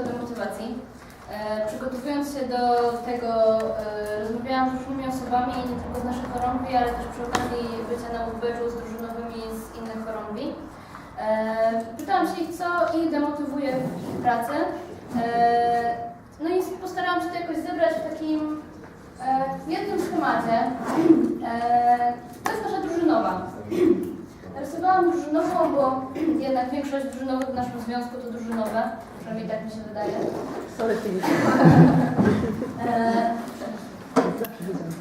do motywacji. E, przygotowując się do tego, e, rozmawiałam z różnymi osobami, nie tylko z naszej chorągwi, ale też przy okazji bycia na ubeczu z drużynowymi z innych chorągwi. E, pytałam się ich, co ich demotywuje w ich pracy. E, no i postarałam się to jakoś zebrać w takim e, jednym schemacie. E, to jest nasza drużynowa. Narysowałam drużynową, bo jednak większość drużynowych w naszym związku to drużynowe, przynajmniej tak mi się wydaje. Sorry, Filip. E,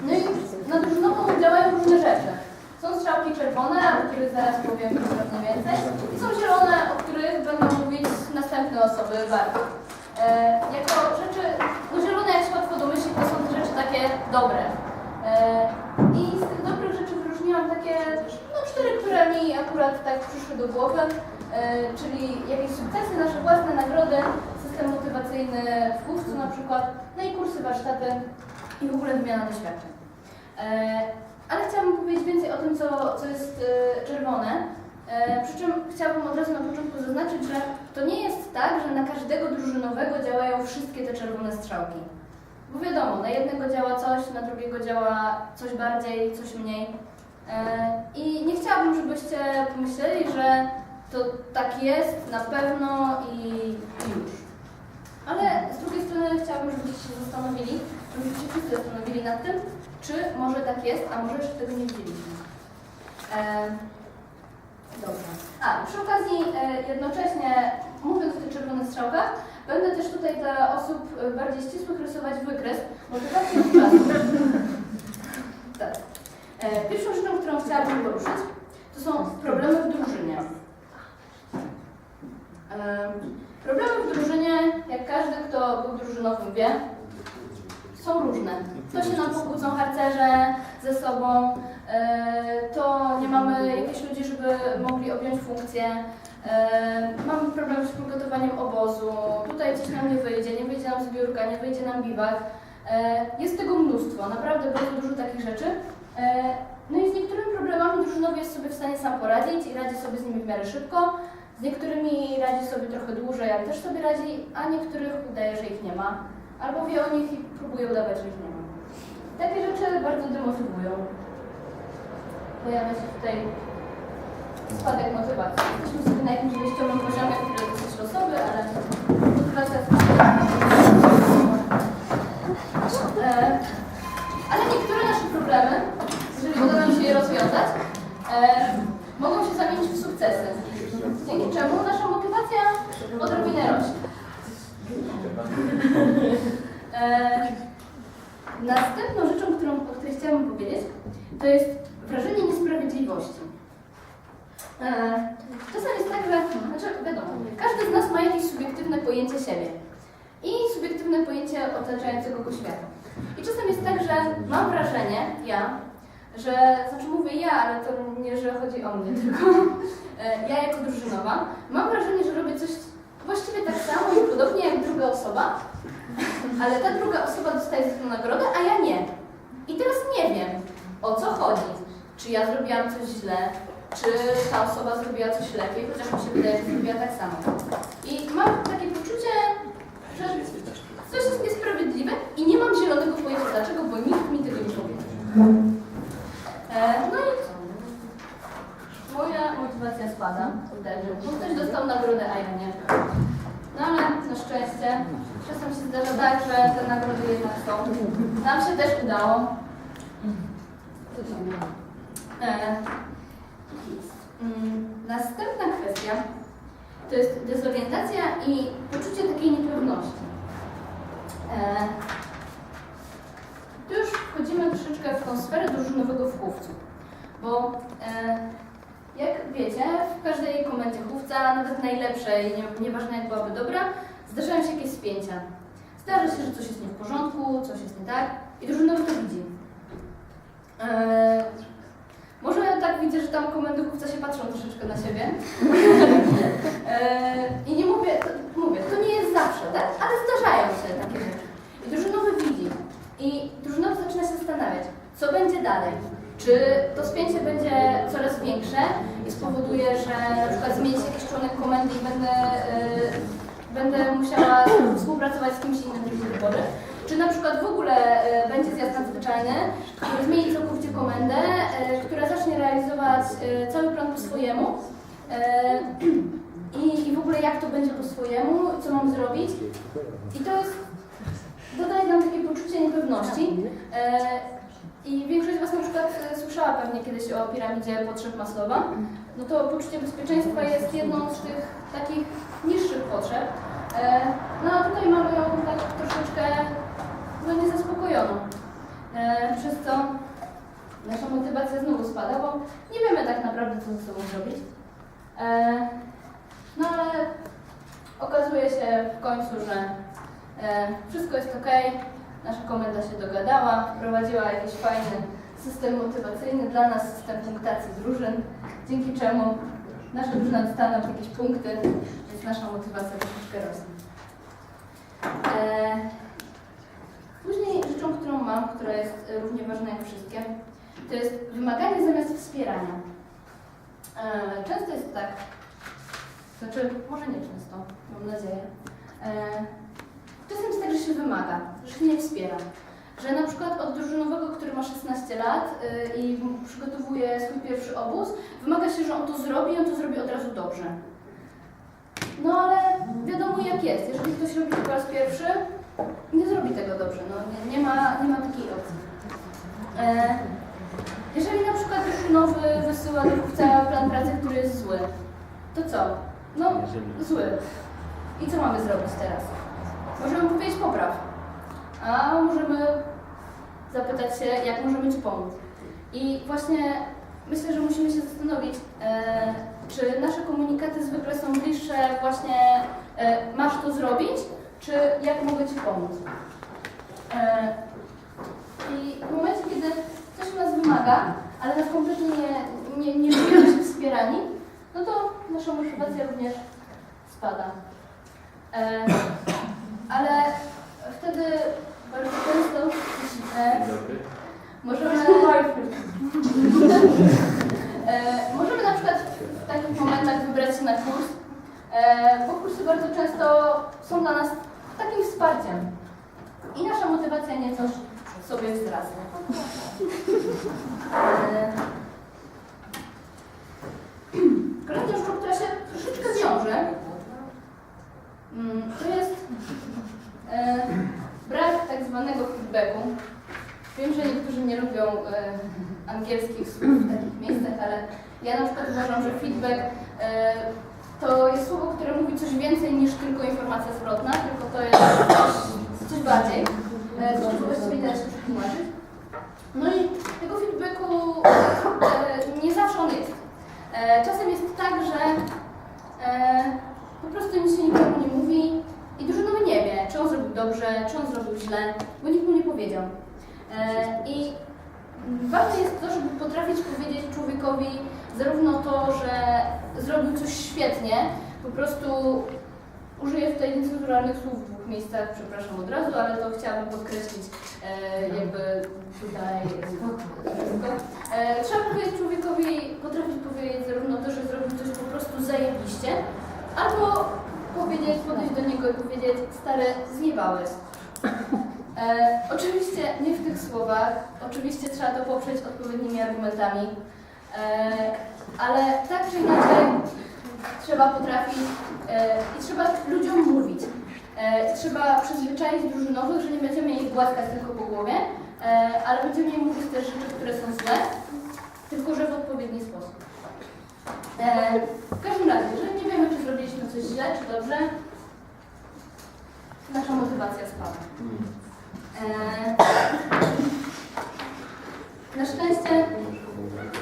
No i na drużynową działają różne rzeczy. Są strzałki czerwone, o których zaraz powiem pewnie więcej. I są zielone, o których będą mówić następne osoby bardziej. E, jako rzeczy, no zielone jak się łatwo domyślić, to są te rzeczy takie dobre. E, I z tych dobrych rzeczy wyróżniłam takie, cztery, które mi akurat tak przyszły do głowy, e, czyli jakieś sukcesy, nasze własne nagrody, system motywacyjny w Główcu na przykład, no i kursy, warsztaty i w ogóle wymiana doświadczeń. E, ale chciałabym powiedzieć więcej o tym, co, co jest e, czerwone. Przy czym chciałabym od razu na początku zaznaczyć, że to nie jest tak, że na każdego drużynowego działają wszystkie te czerwone strzałki. Bo wiadomo, na jednego działa coś, na drugiego działa coś bardziej, coś mniej. E, I nie chciałabym, żebyście pomyśleli, że to tak jest na pewno i, już. Ale z drugiej strony chciałabym, żebyście się zastanowili, żebyście się wszyscy zastanowili nad tym, czy może tak jest, a może jeszcze tego nie widzieliśmy. E, Dobrze. A, przy okazji e, jednocześnie, mówiąc o tych czerwonych strzałkach, będę też tutaj dla osób e, bardziej ścisłych rysować wykres motywacji od czasu. Tak. E, Pierwszą rzeczą, chciałabym poruszyć, to są problemy w drużynie. Problemy w drużynie, jak każdy, kto był drużynowym wie, są różne. To się nam pokłócą harcerze ze sobą, e, to nie mamy jakichś ludzi, żeby mogli objąć funkcję, e, mamy problem z przygotowaniem obozu, tutaj coś nam nie wyjdzie, nie wyjdzie nam zbiórka, nie wyjdzie nam biwak. E, Jest tego mnóstwo, naprawdę bardzo dużo takich rzeczy. No drużynowy jest sobie w stanie sam poradzić i radzi sobie z nimi w miarę szybko. Z niektórymi radzi sobie trochę dłużej, ale też sobie radzi, a niektórych udaje, że ich nie ma. Albo wie o nich i próbuje udawać, że ich nie ma. Takie rzeczy bardzo demotywują. Pojawia się tutaj spadek motywacji. Jesteśmy sobie na jakimś wyjściowym poziomie, który jest dosyć losowy, ale motywacja. E, ale niektóre nasze problemy, jeżeli uda nam się je rozwiązać, e, mogą się zamienić w sukcesy. Dzięki czemu nasza motywacja odrobinę rośnie. E, następną rzeczą, którą, o której chciałabym powiedzieć, to jest wrażenie niesprawiedliwości. E, czasem jest tak, że, znaczy wiadomo, każdy z nas ma jakieś subiektywne pojęcie siebie i subiektywne pojęcie otaczającego go świata. I czasem jest tak, że mam wrażenie, ja, że, znaczy mówię ja, ale to nie, że chodzi o mnie, tylko e, ja jako drużynowa, mam wrażenie, że robię coś właściwie tak samo i podobnie jak druga osoba, ale ta druga osoba dostaje za to nagrodę, a ja nie. I teraz nie wiem, o co chodzi. Czy ja zrobiłam coś źle, czy ta osoba zrobiła coś lepiej, chociaż mi się wydaje, że zrobiła tak samo. I mam takie poczucie, że coś jest niesprawiedliwe i nie mam zielonego pojęcia dlaczego, bo nikt mi tego nie powiedział. No i co? Moja motywacja spada, bo ktoś dostał nagrodę, a ja nie. No ale na szczęście czasem się zdarza tak, że te nagrody jednak są. Nam się też udało. E, mm, następna kwestia to jest dezorientacja i poczucie takiej niepewności. E, troszeczkę w tą sferę drużynowego w chówcu, bo e, jak wiecie, w każdej komendzie chówca, nawet najlepszej, nie, nieważne jak byłaby dobra, zdarzają się jakieś spięcia. Zdarza się, że coś jest nie w porządku, coś jest nie tak i drużynowy to widzi. E, może tak widzę, że tam komendy chówca się patrzą troszeczkę na siebie. e, I nie mówię, to, mówię, to nie jest zawsze, tak? Ale zdarzają się takie rzeczy. I drużynowy widzi. I drużynowy zaczyna się zastanawiać, co będzie dalej. Czy to spięcie będzie coraz większe i spowoduje, że na zmieni się jakiś członek komendy i będę, y, będę musiała z kimś innym niż do tej. Czy na przykład w ogóle e, będzie zjazd nadzwyczajny, który zmieni całkowicie komendę, e, która zacznie realizować e, cały plan po swojemu. E, i, w ogóle jak to będzie po swojemu, co mam zrobić. I to jest, dodaje nam takie poczucie niepewności. E, I większość z Was na przykład e, słyszała pewnie kiedyś o piramidzie potrzeb Maslowa. No to poczucie bezpieczeństwa jest jedną z tych takich niższych potrzeb. E, No a tutaj mamy ją tak troszeczkę no, niezaspokojoną. E, Przez co nasza motywacja znowu spada, bo nie wiemy tak naprawdę, co ze sobą zrobić. No ale okazuje się w końcu, że wszystko jest ok, nasza komenda się dogadała, wprowadziła jakiś fajny system motywacyjny dla nas, system punktacji drużyn, dzięki czemu nasza drużyna dostała jakieś punkty, więc nasza motywacja troszeczkę rośnie. Później rzeczą, którą mam, która jest równie ważna jak wszystkie, to jest wymaganie zamiast wspierania. E, Często jest tak, znaczy może nie często, mam nadzieję. E, Czasem jest tak, że się wymaga, że się nie wspiera. Że na przykład od drużynowego, który ma 16 lat y, i przygotowuje swój pierwszy obóz, wymaga się, że on to zrobi i on to zrobi od razu dobrze. No ale wiadomo jak jest, jeżeli ktoś robi to po raz pierwszy, nie zrobi tego dobrze, no nie, nie, ma, nie ma takiej opcji. E, jeżeli na przykład drużynowy wysyła do kupca plan pracy, który jest zły, to co? No, zły. I co mamy zrobić teraz? Możemy powiedzieć popraw, a możemy zapytać się, jak możemy Ci pomóc. I właśnie myślę, że musimy się zastanowić, e, czy nasze komunikaty zwykle są bliższe właśnie e, masz to zrobić, czy jak mogę Ci pomóc. E, I w momencie, kiedy coś nas wymaga, ale nas kompletnie nie, nie, nie czujemy się wspierani, no to nasza motywacja również spada. E, ale wtedy bardzo często e, możemy, e, możemy na przykład w takich momentach wybrać się na kurs, e, bo kursy bardzo często są dla nas takim wsparciem. I nasza motywacja nieco sobie wzrasta. E, Kolejną rzeczą, która się troszeczkę wiąże, mm, to jest e, brak tak zwanego feedbacku. Wiem, że niektórzy nie lubią e, angielskich słów w takich miejscach, ale ja na przykład uważam, że feedback e, to jest słowo, które mówi coś więcej niż tylko informacja zwrotna, tylko to jest coś, coś bardziej. To właściwie da się przetłumaczyć. No i tego feedbacku e, nie zawsze on jest. E, czasem jest tak, że po prostu nic się nikomu nie mówi i drużynowy nie wie, czy on zrobił dobrze, czy on zrobił źle, bo nikt mu nie powiedział. I ważne jest to, żeby potrafić powiedzieć człowiekowi zarówno to, że zrobił coś świetnie, po prostu użyję tutaj niecenzuralnych słów w dwóch miejscach, przepraszam od razu, ale to chciałabym podkreślić e, jakby tutaj e, Trzeba powiedzieć człowiekowi, potrafić powiedzieć zarówno to, że zrobił coś po prostu zajebiście, albo powiedzieć, podejść do niego i powiedzieć, stary, zjebałeś. E, oczywiście nie w tych słowach, oczywiście trzeba to poprzeć odpowiednimi argumentami, e, ale tak czy inaczej trzeba potrafić e, i trzeba ludziom mówić. E, trzeba przyzwyczaić drużynowych, że nie będziemy ich głaskać tylko po głowie, e, ale będziemy im mówić te rzeczy, które są złe, tylko że w odpowiedni sposób. E, w każdym razie, jeżeli nie wiemy, czy zrobiliśmy coś źle, czy dobrze, nasza motywacja spada. E, na szczęście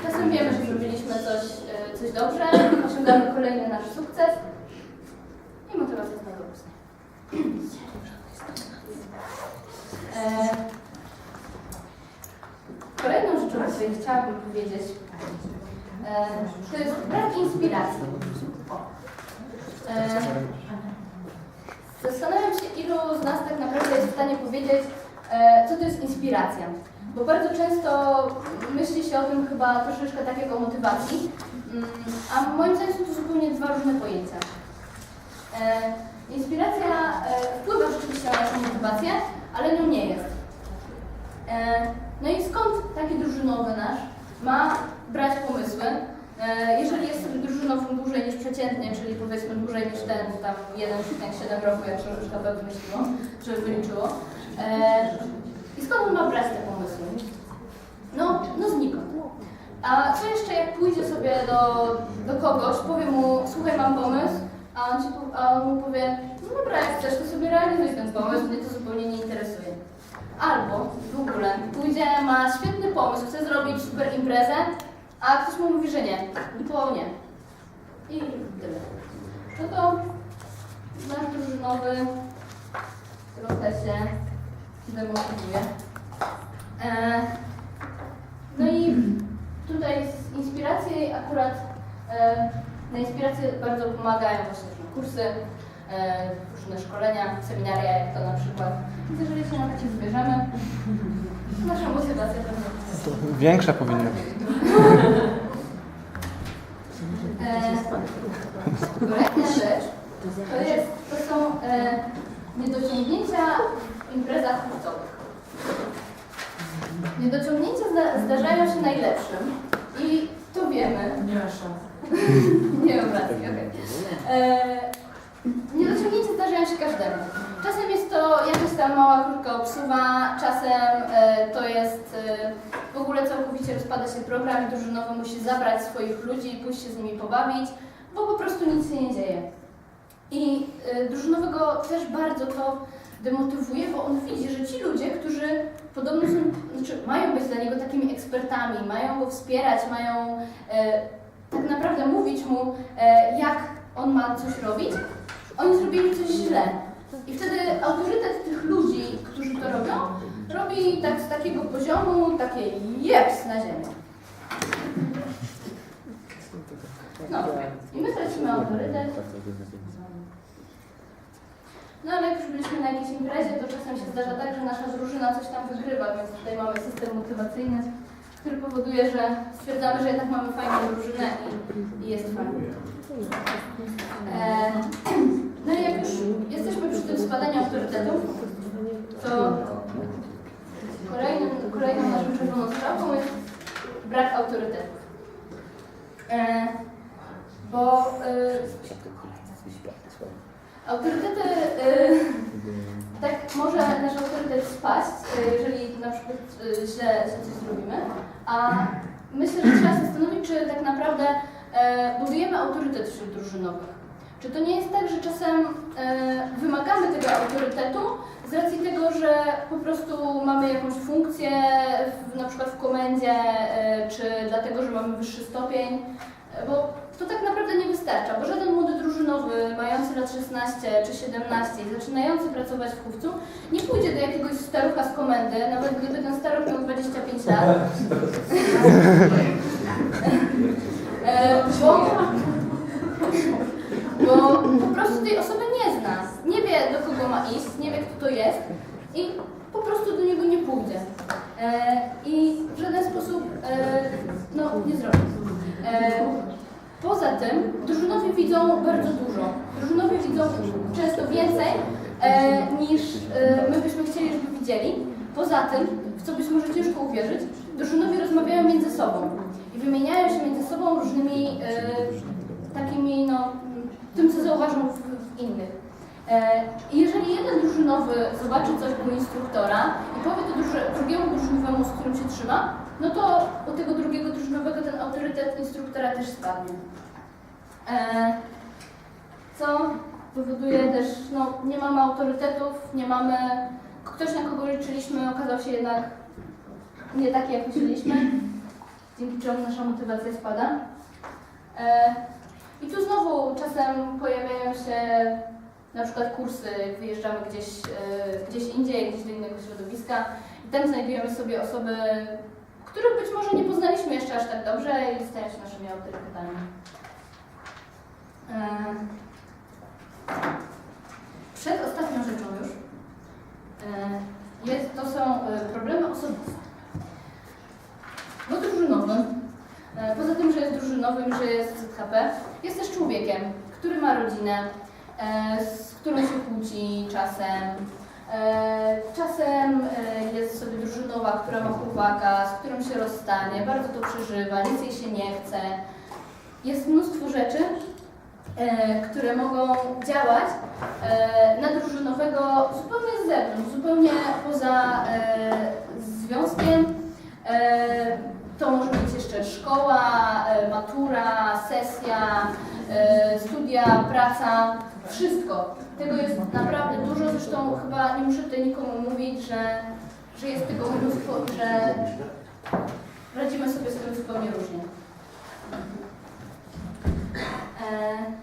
czasem wiemy, że zrobiliśmy coś, e, coś dobrze, osiągamy kolejny nasz sukces i motywacja znowu rośnie. E, Kolejną rzeczą, o której chciałabym powiedzieć, e, to jest brak inspiracji. E, Zastanawiam się, ilu z nas tak naprawdę jest w stanie powiedzieć, e, co to jest inspiracja. Bo bardzo często myśli się o tym chyba troszeczkę tak jak o motywacji, mm, a moim zdaniem to zupełnie dwa różne pojęcia. E, Inspiracja e, wpływa rzeczywiście na motywację, ale nią nie jest. E, No i skąd taki drużynowy nasz ma brać pomysły? E, Jeżeli jest drużynowym dłużej niż przeciętnie, czyli powiedzmy dłużej niż ten tam 1,7 roku, jak się szkoda wymyśliło, czy wyliczyło. E, I skąd on ma brać te pomysły? No, no znikąd. A co jeszcze jak pójdzie sobie do, do kogoś, powie mu, słuchaj, mam pomysł, a on, ci, a on mu powie, no dobra, jak chcesz, to sobie realizuj ten pomysł, mnie to zupełnie nie interesuje. Albo w ogóle pójdzie, ma świetny pomysł, chce zrobić super imprezę, a ktoś mu mówi, że nie. To nie. I tyle. No to nasz drużynowy trochę się demotywuje. E, no i tutaj z inspiracji akurat e, na inspirację bardzo pomagają właśnie różne kursy, e, różne szkolenia, seminaria, jak to na przykład. Więc jeżeli się na to nasza motywacja pewnie Większa powinna być. E, Kolejna rzecz to, jest, to są e, niedociągnięcia w imprezach chłopcowych. Niedociągnięcia zda, zdarzają się najlepszym i to wiemy. Nie ma szans. Nie mam racji, okej. E, Niedociągnięcia zdarzają się każdemu. Czasem jest to jakaś tam mała, krótka obsuwa, czasem e, to jest e, w ogóle całkowicie rozpada się program drużynowy musi zabrać swoich ludzi i pójść się z nimi pobawić, bo po prostu nic się nie dzieje. I e, drużynowego też bardzo to demotywuje, bo on widzi, że ci ludzie, którzy podobno są, znaczy mają być dla niego takimi ekspertami, mają go wspierać, mają e, tak naprawdę mówić mu, e, jak on ma coś robić, oni zrobili coś źle. I wtedy autorytet tych ludzi, którzy to robią, robi tak z takiego poziomu takie jeps na ziemię. I my tracimy autorytet. No ale jak już byliśmy na jakiejś imprezie, to czasem się zdarza tak, że nasza drużyna coś tam wygrywa, więc tutaj mamy system motywacyjny, który powoduje, że stwierdzamy, że jednak mamy fajną drużynę i, i jest fajnie. E, no i jak już jesteśmy przy tym spadaniu autorytetów, to kolejnym, kolejną naszą czerwoną strzałką jest brak autorytetów. E, bo e, autorytety, e, tak może nasz autorytet spaść, jeżeli na przykład e, źle, coś zrobimy, a myślę, że trzeba zastanowić, czy tak naprawdę e, budujemy autorytet wśród drużynowych. Czy to nie jest tak, że czasem e, wymagamy tego autorytetu z racji tego, że po prostu mamy jakąś funkcję, w, na przykład w komendzie, e, czy dlatego, że mamy wyższy stopień, e, bo to tak naprawdę nie wystarcza, bo żaden młody drużynowy mający lat 16 czy 17 i zaczynający pracować w chówcu nie pójdzie do jakiegoś starucha z komendy, nawet gdyby ten staruch miał 25 lat. E, bo, bo po prostu tej osoby nie zna. Nie wie, do kogo ma iść, nie wie, kto to jest i po prostu do niego nie pójdzie. E, I w żaden sposób e, no, nie zrobi. E, poza tym drużynowie widzą bardzo dużo. Drużynowie widzą często więcej e, niż e, my byśmy chcieli, żeby widzieli. Poza tym, w co być może ciężko uwierzyć, drużynowie rozmawiają między sobą i wymieniają się między sobą różnymi e, takimi, no, tym, co zauważą w, w innych. E, I jeżeli jeden drużynowy zobaczy coś u instruktora i powie to druży, drugiemu drużynowemu, z którym się trzyma, no to u tego drugiego drużynowego ten autorytet instruktora też spadnie. E, co powoduje też, no nie mamy autorytetów, nie mamy, ktoś na kogo liczyliśmy okazał się jednak nie taki jak myśleliśmy, dzięki czemu nasza motywacja spada. E, I tu znowu czasem pojawiają się na przykład kursy, wyjeżdżamy gdzieś, e, gdzieś indziej, gdzieś do innego środowiska i tam znajdujemy sobie osoby, których być może nie poznaliśmy jeszcze aż tak dobrze i stają się naszymi autorytetami. E, Przed ostatnią rzeczą już jest, to są problemy osobiste. Bo drużynowy, e, poza tym, że jest ZHP, jest też człowiekiem, który ma rodzinę, e, z którą się kłóci czasem, E, Czasem e, jest sobie drużynowa, która ma chłopaka, z którym się rozstanie, bardzo to przeżywa, nic jej się nie chce. Jest mnóstwo rzeczy, które mogą działać na drużynowego zupełnie z zewnątrz, zupełnie poza związkiem. To może być jeszcze szkoła, e, matura, sesja, e, studia, praca, wszystko. Tego jest naprawdę dużo, zresztą chyba nie muszę tutaj nikomu mówić, że, że jest tego mnóstwo że radzimy sobie z tym zupełnie różnie. E.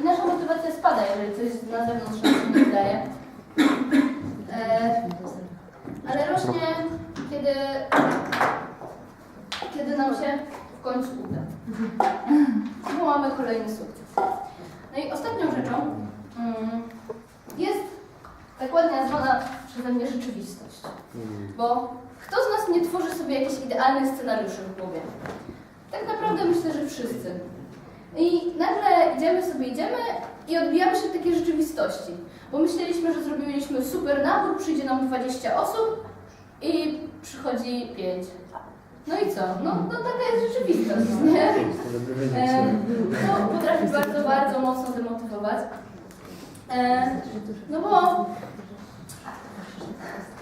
I nasza motywacja spada, jeżeli coś na zewnątrz nam się nie udaje. Ale rośnie, kiedy, kiedy nam się w końcu uda. Bo mamy kolejny sukces. No i ostatnią rzeczą mm, jest tak ładnie nazwana przeze mnie rzeczywistość. Bo kto z nas nie tworzy sobie jakichś idealnych scenariuszy w głowie? Tak naprawdę myślę, że wszyscy. I nagle idziemy sobie, idziemy i odbijamy się od takiej rzeczywistości. Bo myśleliśmy, że zrobiliśmy super nabór, przyjdzie nam 20 osób i przychodzi 5. No i co? No, no taka jest rzeczywistość, nie? E, to potrafi bardzo, bardzo mocno demotywować. No bo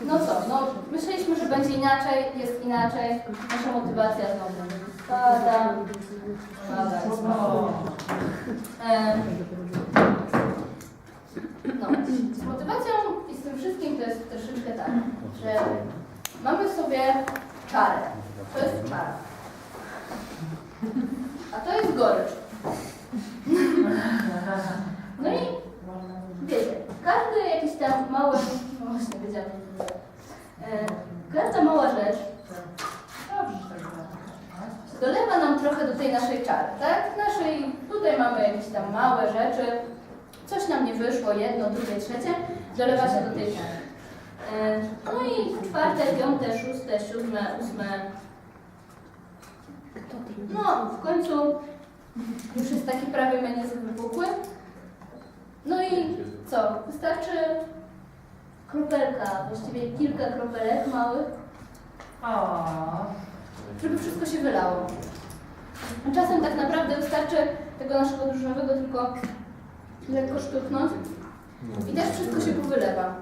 no co, no myśleliśmy, że będzie inaczej, jest inaczej. Nasza motywacja znowu znowu. E, no, z motywacją i z tym wszystkim to jest troszeczkę tak, że mamy sobie czarę. To jest czara. A to jest gorycz. No i wiecie, każdy jakiś tam mały, no właśnie wiedziałam, że to e, każda mała rzecz dolewa nam trochę do tej naszej czary, tak? Naszej, tutaj mamy jakieś tam małe rzeczy, coś nam nie wyszło, jedno, drugie, trzecie, dolewa się do tej czary. E, No i czwarte, piąte, szóste, siódme, ósme. No, w końcu już jest taki prawie mechanizm wypukły. No i co? Wystarczy kropelka, właściwie kilka kropelek małych, żeby wszystko się wylało. A czasem tak naprawdę wystarczy tego naszego drużynowego tylko lekko sztuknąć i też wszystko się powylewa.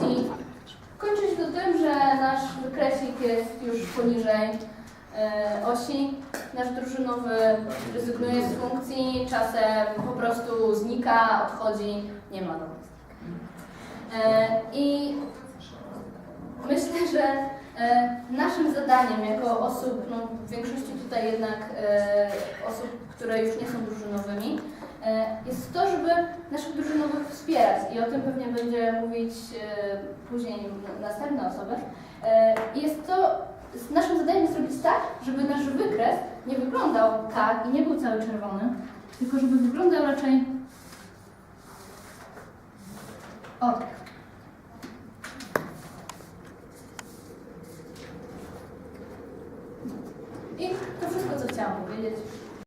I kończy się to tym, że nasz wykresik jest już poniżej e, osi. Nasz drużynowy rezygnuje z funkcji, czasem po prostu znika, odchodzi, nie ma go. E, I myślę, że naszym zadaniem jako osób, no w większości tutaj jednak e, osób, które już nie są drużynowymi, e, jest to, żeby naszych drużynowych wspierać i o tym pewnie będzie mówić e, później n- następna osoba. E, i jest to, naszym zadaniem jest zrobić tak, żeby nasz wykres nie wyglądał tak i nie był cały czerwony, tylko żeby wyglądał raczej o tak. ordinance